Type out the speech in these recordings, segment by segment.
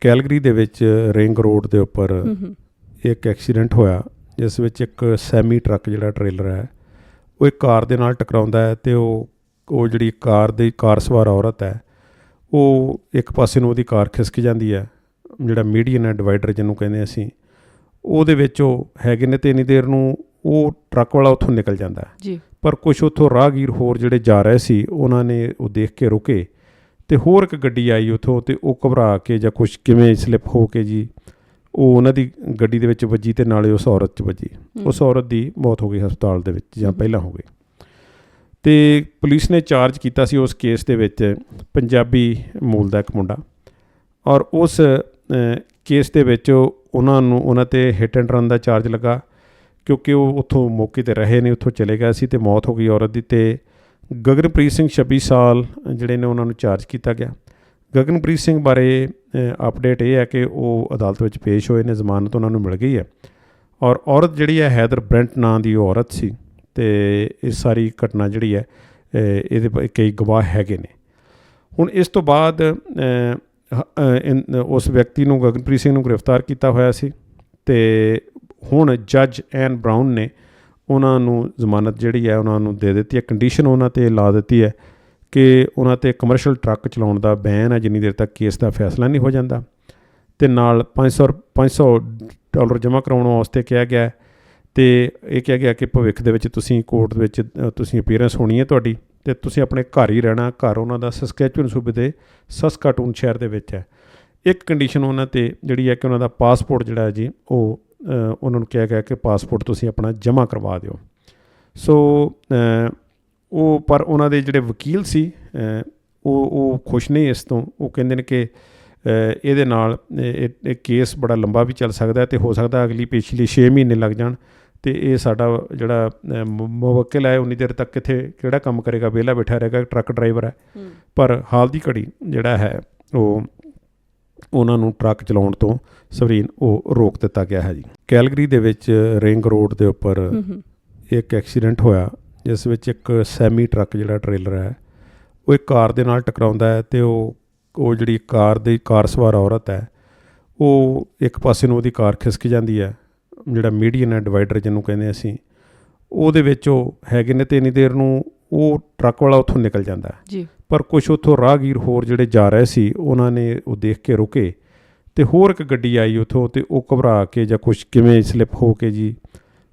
Calgary ਦੇ ਵਿੱਚ ring road ਦੇ ਉੱਪਰ ਇੱਕ ਐਕਸੀਡੈਂਟ ਹੋਇਆ ਜਿਸ ਵਿੱਚ ਇੱਕ ਸੈਮੀ ਟਰੱਕ ਜਿਹੜਾ ਟ੍ਰੇਲਰ ਹੈ ਉਹ ਇੱਕ ਕਾਰ ਦੇ ਨਾਲ ਟਕਰਾਉਂਦਾ ਹੈ ਤੇ ਉਹ ਉਹ ਜਿਹੜੀ ਕਾਰ ਦੀ ਕਾਰ ਸਵਾਰ ਔਰਤ ਹੈ ਉਹ ਇੱਕ ਪਾਸੇ ਨੂੰ ਉਹਦੀ ਕਾਰ ਖਿਸਕ ਜਾਂਦੀ ਹੈ ਜਿਹੜਾ ਮੀਡੀਅਨ ਹੈ ਡਿਵਾਈਡਰ ਜਿਹਨੂੰ ਕਹਿੰਦੇ ਅਸੀਂ ਉਹਦੇ ਵਿੱਚ ਉਹ ਹੈਗੇ ਨੇ ਤੇ ਇੰਨੀ ਦੇਰ ਨੂੰ ਉਹ ਟਰੱਕ ਵਾਲਾ ਉੱਥੋਂ ਨਿਕਲ ਜਾਂਦਾ ਹੈ। ਜੀ। ਪਰ ਕੁਝ ਉੱਥੋਂ ਰਾਹਗੀਰ ਹੋਰ ਜਿਹੜੇ ਜਾ ਰਹੇ ਸੀ ਉਹਨਾਂ ਨੇ ਉਹ ਦੇਖ ਕੇ ਰੁਕੇ ਤੇ ਹੋਰ ਇੱਕ ਗੱਡੀ ਆਈ ਉੱਥੋਂ ਤੇ ਉਹ ਘਬਰਾ ਕੇ ਜਾਂ ਕੁਝ ਕਿਵੇਂ ਸਲਿੱਪ ਹੋ ਕੇ ਜੀ ਉਹ ਉਹਨਾਂ ਦੀ ਗੱਡੀ ਦੇ ਵਿੱਚ ਵੱਜੀ ਤੇ ਨਾਲੇ ਉਸ ਔਰਤ 'ਚ ਵੱਜੀ। ਉਸ ਔਰਤ ਦੀ ਮੌਤ ਹੋ ਗਈ ਹਸਪਤਾਲ ਦੇ ਵਿੱਚ ਜਾਂ। ਪਹਿਲਾਂ ਹੋ ਗਈ ਤੇ ਪੁਲਿਸ ਨੇ ਚਾਰਜ ਕੀਤਾ ਸੀ ਉਸ ਕੇਸ ਦੇ ਵਿੱਚ ਪੰਜਾਬੀ ਮੂਲ ਦਾ ਇੱਕ ਮੁੰਡਾ ਔਰ ਉਸ ਕੇਸ ਦੇ ਵਿੱਚ ਉਹਨਾਂ ਨੂੰ ਉਹਨਾਂ ਤੇ ਹਿੱਟ ਐਂਡ ਰਨ ਦਾ ਚਾਰਜ ਲੱਗਾ ਕਿਉਂਕਿ ਉਹ ਉੱਥੋਂ ਮੌਕੇ ਤੇ ਰਹੇ ਨੇ ਉੱਥੋਂ ਚਲੇ ਗਏ ਸੀ ਤੇ ਮੌਤ ਹੋ ਗਈ ਔਰਤ ਦੀ ਤੇ ਗਗਨਪ੍ਰੀਤ ਸਿੰਘ 26 ਸਾਲ ਜਿਹੜੇ ਨੇ ਉਹਨਾਂ ਨੂੰ ਚਾਰਜ ਕੀਤਾ ਗਿਆ। ਗਗਨਪ੍ਰੀਤ ਸਿੰਘ ਬਾਰੇ ਅਪਡੇਟ ਇਹ ਹੈ ਕਿ ਉਹ ਅਦਾਲਤ ਵਿੱਚ ਪੇਸ਼ ਹੋਏ ਨੇ, ਜ਼ਮਾਨਤ ਉਹਨਾਂ ਨੂੰ ਮਿਲ ਗਈ ਹੈ। ਔਰ ਔਰਤ ਜਿਹੜੀ ਹੈ, ਹੈਦਰ ਬ੍ਰੈਂਟ ਨਾਂ ਦੀ ਉਹ ਔਰਤ ਸੀ ਤੇ ਇਹ ਸਾਰੀ ਘਟਨਾ ਜਿਹੜੀ ਹੈ ਇਹਦੇ ਪ- ਕਈ ਗਵਾਹ ਹੈਗੇ ਨੇ। ਹੁਣ ਇਸ ਤੋਂ ਬਾਅਦ ਉਸ ਵਿਅਕਤੀ ਨੂੰ ਗਗਨਪ੍ਰੀਤ ਸਿੰਘ ਨੂੰ ਗ੍ਰਿਫਤਾਰ ਕੀਤਾ ਹੋਇਆ ਸੀ ਤੇ ਹੁਣ ਜੱਜ ਐਨ ਬ੍ਰਾਊਨ ਨੇ ਉਹਨਾਂ ਨੂੰ ਜ਼ਮਾਨਤ ਜਿਹੜੀ ਹੈ, ਉਹਨਾਂ ਨੂੰ ਦੇ ਦਿੱਤੀ ਹੈ। ਕੰਡੀਸ਼ਨ ਉਹਨਾਂ ਤੇ ਲਾ ਦਿੱਤੀ ਹੈ ਕਿ ਉਹਨਾਂ ਤੇ ਕਮਰਸ਼ੀਅਲ ਟਰੱਕ ਚਲਾਉਣ ਦਾ ਬੈਨ ਹੈ, ਜਿੰਨੀ ਦੇਰ ਤੱਕ ਕੇਸ ਦਾ ਫੈਸਲਾ ਨਹੀਂ ਹੋ ਜਾਂਦਾ। ਤੇ ਨਾਲ 500 ਰੁ- 500 ਡਾਲਰ ਜਮ੍ਹਾਂ ਕਰਾਉਣ ਵਾਸਤੇ ਕਿਹਾ ਗਿਆ ਹੈ। ਤੇ ਇਹ ਕਿਹਾ ਗਿਆ ਕਿ ਭਵਿੱਖ ਦੇ ਵਿੱਚ ਤੁਸੀਂ ਕੋਰਟ ਦੇ ਵਿੱਚ, ਤੁਸੀਂ ਅਪੀਅਰੈਂਸ ਹੋਣੀ ਹੈ ਤੁਹਾਡੀ ਤੇ ਤੁਸੀਂ ਆਪਣੇ ਘਰ ਹੀ ਰਹਿਣਾ, ਘਰ ਉਹਨਾਂ ਦਾ ਸਸਕੈਚੁਅਨ ਸੂਬੇ ਦੇ ਸਸਕਾਟੂਨ ਸ਼ਹਿਰ ਦੇ ਵਿੱਚ ਹੈ। ਇੱਕ ਕੰਡੀਸ਼ਨ ਉਹਨਾਂ ਤੇ ਜਿਹੜੀ ਹੈ ਕਿ ਉਹਨਾਂ ਦਾ ਪਾਸਪੋਰਟ ਜਿਹੜਾ ਹੈ ਜੀ, ਉਹ ਉਹਨਾਂ ਨੂੰ ਕਿਹਾ ਗਿਆ ਕਿ ਪਾਸਪੋਰਟ ਤੁਸੀਂ ਆਪਣਾ ਜਮ੍ਹਾਂ ਕਰਵਾ ਦਿਓ। ਸੋ ਉਹ ਪਰ ਉਹਨਾਂ ਦੇ ਜਿਹੜੇ ਵਕੀਲ ਸੀ ਉਹ ਉਹ ਖੁਸ਼ ਨਹੀਂ ਇਸ ਤੋਂ। ਉਹ ਕਹਿੰਦੇ ਨੇ ਕਿ ਇਹਦੇ ਨਾਲ ਇਹ ਕੇਸ ਬੜਾ ਲੰਬਾ ਵੀ ਚੱਲ ਸਕਦਾ ਹੈ ਤੇ ਹੋ ਸਕਦਾ ਅਗਲੀ ਪਿਛਲੀ 6 ਮਹੀਨੇ ਲੱਗ ਜਾਣ ਤੇ ਇਹ ਸਾਡਾ ਜਿਹੜਾ ਮੁਵੱਕਿਲ ਹੈ ਉਨੀ ਦੇਰ ਤੱਕ ਕਿੱਥੇ ਕਿਹੜਾ ਕੰਮ ਕਰੇਗਾ? ਵਿਹਲਾ ਬੈਠਾ ਰਹੇਗਾ ਟਰੱਕ ਡਰਾਈਵਰ ਹੂੰ। ਪਰ ਹਾਲ ਦੀ ਘੜੀ ਜਿਹੜਾ ਹੈ ਉਹ ਉਹਨਾਂ ਨੂੰ ਟਰੱਕ ਚਲਾਉਣ ਤੋਂ ਸਵਰੀਨ ਉਹ ਰੋਕ ਦਿੱਤਾ ਗਿਆ ਹੈ ਜੀ। ਕੈਲਗਰੀ ਦੇ ਵਿੱਚ ਰਿੰਗ ਰੋਡ ਦੇ ਉੱਪਰ ਇੱਕ ਐਕਸੀਡੈਂਟ ਹੋਇਆ ਜਿਸ ਵਿੱਚ ਇੱਕ ਸੈਮੀ ਟਰੱਕ ਜਿਹੜਾ ਟ੍ਰੇਲਰ ਹੈ ਉਹ ਇੱਕ ਕਾਰ ਦੇ ਨਾਲ ਟਕਰਾਉਂਦਾ ਹੈ ਤੇ ਉਹ ਉਹ ਜਿਹੜੀ ਕਾਰ ਦੀ ਕਾਰ ਸਵਾਰ ਔਰਤ ਹੈ ਉਹ ਇੱਕ ਪਾਸੇ ਨੂੰ ਉਹਦੀ ਕਾਰ ਖਿਸਕ ਜਾਂਦੀ ਹੈ ਜਿਹੜਾ ਮੀਡੀਅਨ ਹੈ ਡਿਵਾਈਡਰ ਜਿਹਨੂੰ ਕਹਿੰਦੇ ਅਸੀਂ। ਉਹਦੇ ਵਿੱਚ ਉਹ ਹੈਗੇ ਨੇ ਤੇ ਇੰਨੀ ਦੇਰ ਨੂੰ ਉਹ ਟਰੱਕ ਵਾਲਾ ਉੱਥੋਂ ਨਿਕਲ ਜਾਂਦਾ ਜੀ ਪਰ ਕੁਝ ਉੱਥੋਂ ਰਾਹਗੀਰ ਹੋਰ ਜਿਹੜੇ ਜਾ ਰਹੇ ਸੀ ਉਹਨਾਂ ਨੇ ਉਹ ਦੇਖ ਕੇ ਰੁਕੇ ਤੇ ਹੋਰ ਇੱਕ ਗੱਡੀ ਆਈ ਉੱਥੋਂ ਤੇ ਉਹ ਘਬਰਾ ਕੇ ਜਾਂ ਕੁਝ ਕਿਵੇਂ ਸਲਿੱਪ ਹੋ ਕੇ ਜੀ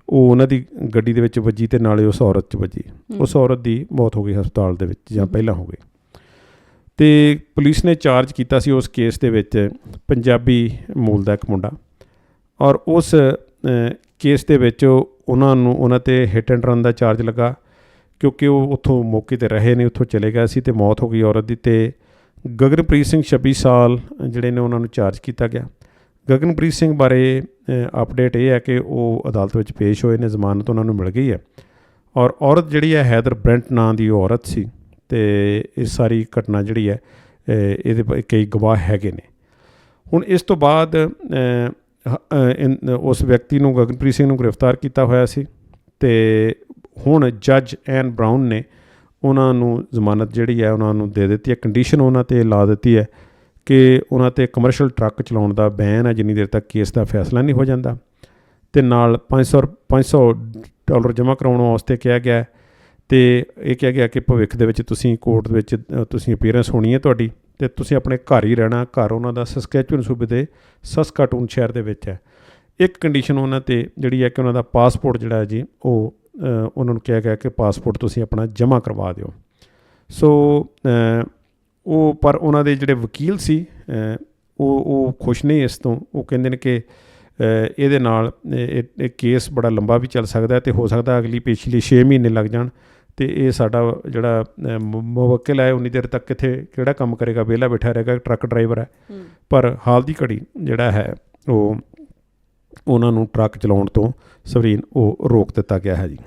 ਉਹ ਉਹਨਾਂ ਦੀ ਗੱਡੀ ਦੇ ਵਿੱਚ ਵੱਜੀ ਤੇ ਨਾਲੇ ਉਸ ਔਰਤ 'ਚ ਵੱਜੀ। ਉਸ ਔਰਤ ਦੀ ਮੌਤ ਹੋ ਗਈ ਹਸਪਤਾਲ ਦੇ ਵਿੱਚ ਜਾਂ। ਪਹਿਲਾਂ ਹੋ ਗਈ ਤੇ ਪੁਲਿਸ ਨੇ ਚਾਰਜ ਕੀਤਾ ਸੀ ਉਸ ਕੇਸ ਦੇ ਵਿੱਚ ਪੰਜਾਬੀ ਮੂਲ ਦਾ ਇੱਕ ਮੁੰਡਾ ਔਰ ਉਸ ਕੇਸ ਦੇ ਵਿੱਚ ਉਹਨਾਂ ਨੂੰ ਉਹਨਾਂ ਤੇ ਹਿੱਟ ਐਂਡ ਰਨ ਦਾ ਚਾਰਜ ਲੱਗਾ ਕਿਉਂਕਿ ਉਹ ਉੱਥੋਂ ਮੌਕੇ ਤੇ ਰਹੇ ਨੇ, ਉੱਥੋਂ ਚਲੇ ਗਏ ਸੀ ਤੇ ਮੌਤ ਹੋ ਗਈ ਔਰਤ ਦੀ ਤੇ ਗਗਨਪ੍ਰੀਤ ਸਿੰਘ 26 ਸਾਲ ਜਿਹੜੇ ਨੇ ਉਹਨਾਂ ਨੂੰ ਚਾਰਜ ਕੀਤਾ ਗਿਆ। ਗਗਨਪ੍ਰੀਤ ਸਿੰਘ ਬਾਰੇ ਅਪਡੇਟ ਇਹ ਹੈ ਕਿ ਉਹ ਅਦਾਲਤ ਵਿੱਚ ਪੇਸ਼ ਹੋਏ ਨੇ, ਜ਼ਮਾਨਤ ਉਹਨਾਂ ਨੂੰ ਮਿਲ ਗਈ ਹੈ। ਔਰ ਔਰਤ ਜਿਹੜੀ ਹੈ, ਹੈਦਰ ਬ੍ਰੈਂਟ ਨਾਂ ਦੀ ਉਹ ਔਰਤ ਸੀ ਤੇ ਇਹ ਸਾਰੀ ਘਟਨਾ ਜਿਹੜੀ ਹੈ ਇਹਦੇ ਪ- ਕਈ ਗਵਾਹ ਹੈਗੇ ਨੇ। ਹੁਣ ਇਸ ਤੋਂ ਬਾਅਦ ਉਸ ਵਿਅਕਤੀ ਨੂੰ ਗਗਨਪ੍ਰੀਤ ਸਿੰਘ ਨੂੰ ਗ੍ਰਿਫਤਾਰ ਕੀਤਾ ਹੋਇਆ ਸੀ ਤੇ ਹੁਣ ਜੱਜ ਐਨ ਬ੍ਰਾਊਨ ਨੇ ਉਹਨਾਂ ਨੂੰ ਜ਼ਮਾਨਤ ਜਿਹੜੀ ਹੈ ਉਹਨਾਂ ਨੂੰ ਦੇ ਦਿੱਤੀ ਹੈ। ਕੰਡੀਸ਼ਨ ਉਹਨਾਂ ਤੇ ਲਾ ਦਿੱਤੀ ਹੈ ਕਿ ਉਹਨਾਂ ਤੇ ਕਮਰਸ਼ੀਅਲ ਟਰੱਕ ਚਲਾਉਣ ਦਾ ਬੈਨ ਹੈ, ਜਿੰਨੀ ਦੇਰ ਤੱਕ ਕੇਸ ਦਾ ਫੈਸਲਾ ਨਹੀਂ ਹੋ ਜਾਂਦਾ। ਤੇ ਨਾਲ 500 ਰੁ- 500 ਡਾਲਰ ਜਮ੍ਹਾਂ ਕਰਾਉਣ ਵਾਸਤੇ ਕਿਹਾ ਗਿਆ ਹੈ ਤੇ ਇਹ ਕਿਹਾ ਗਿਆ ਕਿ ਭਵਿੱਖ ਦੇ ਵਿੱਚ ਤੁਸੀਂ ਕੋਰਟ ਦੇ ਵਿੱਚ ਤੁਸੀਂ ਅਪੀਅਰੈਂਸ ਹੋਣੀ ਹੈ ਤੁਹਾਡੀ ਤੇ ਤੁਸੀਂ ਆਪਣੇ ਘਰ ਹੀ ਰਹਿਣਾ, ਘਰ ਉਹਨਾਂ ਦਾ ਸਸਕੈਚੁਅਨ ਸੂਬੇ ਦੇ ਸਸਕਾਟੂਨ ਸ਼ਹਿਰ ਦੇ ਵਿੱਚ ਹੈ। ਇੱਕ ਕੰਡੀਸ਼ਨ ਉਹਨਾਂ ਤੇ ਜਿਹੜੀ ਹੈ ਕਿ ਉਹਨਾਂ ਦਾ ਪਾਸਪੋਰਟ ਜਿਹੜਾ ਹੈ ਜੀ, ਉਹ ਉਹਨਾਂ ਨੂੰ ਕਿਹਾ ਗਿਆ ਕਿ ਪਾਸਪੋਰਟ ਤੁਸੀਂ ਆਪਣਾ ਜਮ੍ਹਾਂ ਕਰਵਾ ਦਿਓ। ਸੋ ਉਹ ਪਰ ਉਹਨਾਂ ਦੇ ਜਿਹੜੇ ਵਕੀਲ ਸੀ ਉਹ ਉਹ ਖੁਸ਼ ਨਹੀਂ ਇਸ ਤੋਂ। ਉਹ ਕਹਿੰਦੇ ਨੇ ਕਿ ਇਹਦੇ ਨਾਲ ਇਹ ਕੇਸ ਬੜਾ ਲੰਬਾ ਵੀ ਚੱਲ ਸਕਦਾ ਹੈ ਤੇ ਹੋ ਸਕਦਾ ਅਗਲੀ ਪਿਛਲੀ 6 ਮਹੀਨੇ ਲੱਗ ਜਾਣ ਤੇ ਇਹ ਸਾਡਾ ਜਿਹੜਾ ਮੁਵੱਕਿਲ ਹੈ ਉਨੀ ਦੇਰ ਤੱਕ ਕਿੱਥੇ ਕਿਹੜਾ ਕੰਮ ਕਰੇਗਾ? ਵਿਹਲਾ ਬੈਠਾ ਰਹੇਗਾ ਟਰੱਕ ਡਰਾਈਵਰ ਹੂੰ। ਪਰ ਹਾਲ ਦੀ ਘੜੀ ਜਿਹੜਾ ਹੈ ਉਹ ਉਹਨਾਂ ਨੂੰ ਟਰੱਕ ਚਲਾਉਣ ਤੋਂ ਸਵਰੀਨ ਉਹ ਰੋਕ ਦਿੱਤਾ ਗਿਆ ਹੈ ਜੀ।